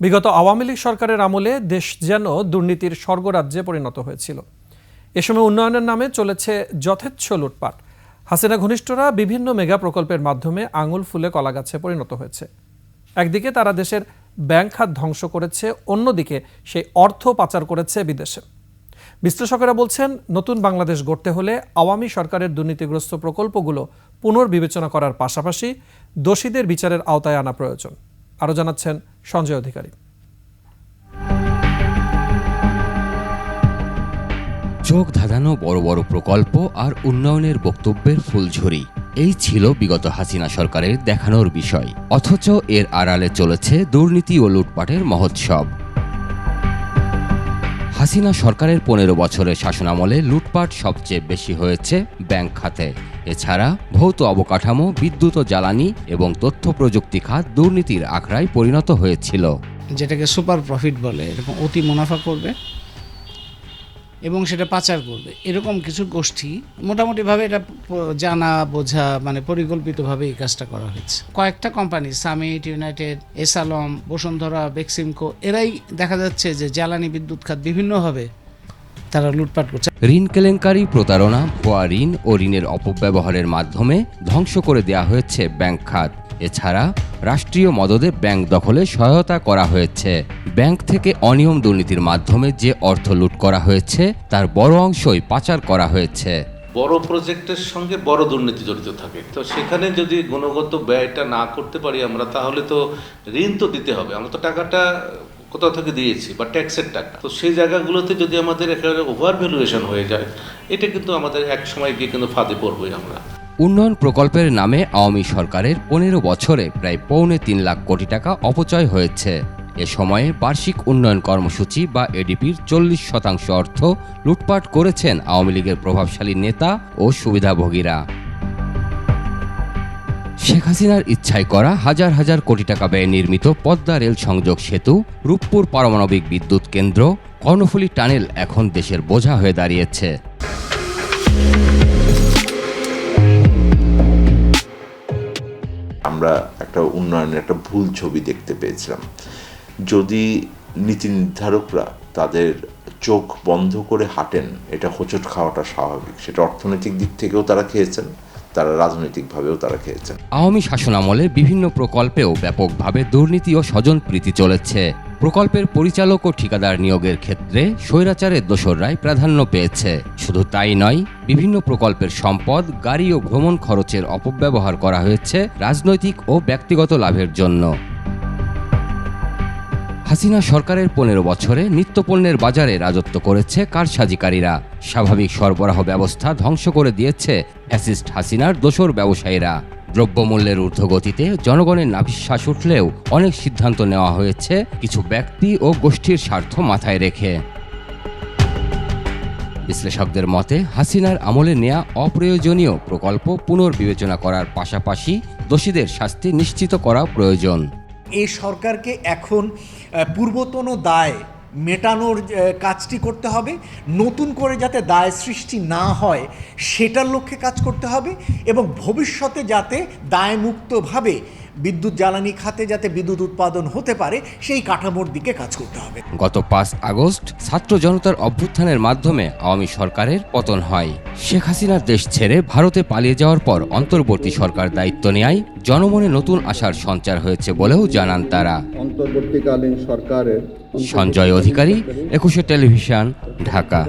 বিগত আওয়ামী লীগ সরকারের আমলে দেশ যেন দুর্নীতির স্বর্গরাজ্যে পরিণত হয়েছিল। এ সময় উন্নয়নের নামে চলেছে যথেচ্ছ লুটপাট। হাসিনা ঘনিষ্ঠরা বিভিন্ন মেগা প্রকল্পের মাধ্যমে আঙুল ফুলে কলাগাছে পরিণত হয়েছে। একদিকে তারা দেশের ব্যাংক খাত ধ্বংস করেছে, অন্যদিকে সেই অর্থ পাচার করেছে বিদেশে। বিশ্লেষকেরা বলছেন, নতুন বাংলাদেশ গড়তে হলে আওয়ামী সরকারের দুর্নীতিগ্রস্ত প্রকল্পগুলো পুনর্বিবেচনা করার পাশাপাশি দোষীদের বিচারের আওতায় আনা প্রয়োজন। আরও জানাচ্ছেন সঞ্জয় অধিকারী। চোখ ধাঁধানো বড় বড় প্রকল্প আর উন্নয়নের বক্তব্যের ফুলঝুরি। এই ছিল বিগত হাসিনা সরকারের দেখানোর বিষয়। অথচ এর আড়ালে চলেছে দুর্নীতি ও লুটপাটের মহোৎসব। হাসিনা সরকারের পনেরো বছরের শাসনামলে লুটপাট সবচেয়ে বেশি হয়েছে ব্যাংক খাতে। এছাড়া ভৌত অবকাঠামো, বিদ্যুৎ ও জ্বালানি এবং তথ্য প্রযুক্তি খাত দুর্নীতির আখড়ায় পরিণত হয়েছিল। যেটাকে সুপার প্রফিট বলে, এরকম অতি মুনাফা করবে। এবং সেটা পাচার করবে। এরকম কিছু গোষ্ঠী মোটামুটিভাবে এটা জানা, বোঝা মানে পরিকল্পিতভাবে এই কাজটা করা হয়েছে। কয়েকটা কোম্পানি সামিট ইউনাইটেড এসালম বসুন্ধরা বেক্সিমকো এরাই দেখা যাচ্ছে যে জ্বালানি বিদ্যুৎ খাত বিভিন্নভাবে তারা লুটপাট করছে। ঋণ কেলেঙ্কারি প্রতারণা, ভুয়া ঋণ ও ঋণের অপব্যবহারের মাধ্যমে ধ্বংস করে দেওয়া হয়েছে ব্যাংক খাত। এছাড়া রাষ্ট্রীয় মদদে ব্যাংক দখলে সহায়তা করা হয়েছে। ব্যাংক থেকে অনিয়ম দুর্নীতির মাধ্যমে যে অর্থ লুট করা হয়েছে, তার বড় অংশই পাচার করা হয়েছে। বড় প্রজেক্টের সঙ্গে বড় দুর্নীতি জড়িত থাকে। তো সেখানে যদি গুণগত ব্যয়টা না করতে পারি আমরা, তাহলে তো ঋণ তো দিতে হবে। আমরা তো টাকাটা কোথাও থেকে দিয়েছি, বা ট্যাক্সের টাকা। তো সেই জায়গাগুলোতে যদি আমাদের একেবারে ওভার ভ্যালুয়েশন হয়ে যায়, এটা কিন্তু আমাদের এক সময় গিয়ে কিন্তু ফাঁদে পড়বই আমরা। উন্নয়ন প্রকল্পের নামে আওয়ামী সরকারের পনেরো বছরে প্রায় পৌনে তিন লাখ কোটি টাকা অপচয় হয়েছে। এ সময়ে বার্ষিক উন্নয়ন কর্মসূচি বা এডিপির চল্লিশ শতাংশ অর্থ লুটপাট করেছেন আওয়ামী লীগের প্রভাবশালী নেতা ও সুবিধাভোগীরা। শেখ হাসিনার ইচ্ছায় করা হাজার হাজার কোটি টাকা ব্যয়ে নির্মিত পদ্মা রেল সংযোগ সেতু, রূপপুর পারমাণবিক বিদ্যুৎ কেন্দ্র, কর্ণফুলী টানেল এখন দেশের বোঝা হয়ে দাঁড়িয়েছে। আমরা একটা উন্নয়নের একটা ভুল ছবি দেখতে পেয়েছিলাম। যদি নীতি নির্ধারকরা তাদের চোখ বন্ধ করে হাঁটেন, এটা হোঁচট খাওয়াটা স্বাভাবিক। সেটা অর্থনৈতিক দিক থেকেও তারা খেয়েছেন, তারা রাজনৈতিকভাবেও তারা খেয়েছেন। আওয়ামী শাসনামলে বিভিন্ন প্রকল্পেও ব্যাপকভাবে দুর্নীতি ও স্বজনপ্রীতি চলেছে। প্রকল্পের পরিচালক ও ঠিকাদার নিয়োগের ক্ষেত্রে স্বৈরাচারের দোসররাই প্রাধান্য পেয়েছে। শুধু তাই নয়, বিভিন্ন প্রকল্পের সম্পদ, গাড়ি ও ভ্রমণ খরচের অপব্যবহার করা হয়েছে রাজনৈতিক ও ব্যক্তিগত লাভের জন্য। হাসিনা সরকারের পনেরো বছরে নিত্যপণ্যের বাজারে রাজত্ব করেছে কারসাজিকারীরা। স্বাভাবিক সরবরাহ ব্যবস্থা ধ্বংস করে দিয়েছে অ্যাসিস্ট হাসিনার দোসর ব্যবসায়ীরা। দ্রব্যমূল্যের ঊর্ধ্বগতিতে জনগণের নাভিশ্বাস উঠলেও অনেক সিদ্ধান্ত নেওয়া হয়েছে কিছু ব্যক্তি ও গোষ্ঠীর স্বার্থ মাথায় রেখে। বিশ্লেষকদের মতে, হাসিনার আমলে নেয়া অপ্রয়োজনীয় প্রকল্প পুনর্বিবেচনা করার পাশাপাশি দোষীদের শাস্তি নিশ্চিত করা প্রয়োজন। এই সরকারকে এখন পূর্বতন দায় মেটানোর কাজটি করতে হবে। নতুন করে যাতে দায় সৃষ্টি না হয়, সেটার লক্ষ্যে কাজ করতে হবে এবং ভবিষ্যতে যাতে দায়মুক্তভাবে বিদ্যুৎ জ্বালানি খাতে যাতে বিদ্যুৎ উৎপাদন হতে পারে সেই কাঠামোর দিকে কাজ করতে হবে। গত পাঁচ আগস্ট ছাত্র জনতার অভ্যুত্থানের মাধ্যমে আওয়ামী সরকারের পতন হয়। শেখ হাসিনার দেশ ছেড়ে ভারতে পালিয়ে যাওয়ার পর অন্তর্বর্তী সরকার দায়িত্ব নেয় জনমনে নতুন আশার সঞ্চার হয়েছে বলেও জানান তারা। অন্তর্বর্তীকালীন সরকারের সঞ্জয় অধিকারী একুশে টেলিভিশন ঢাকা।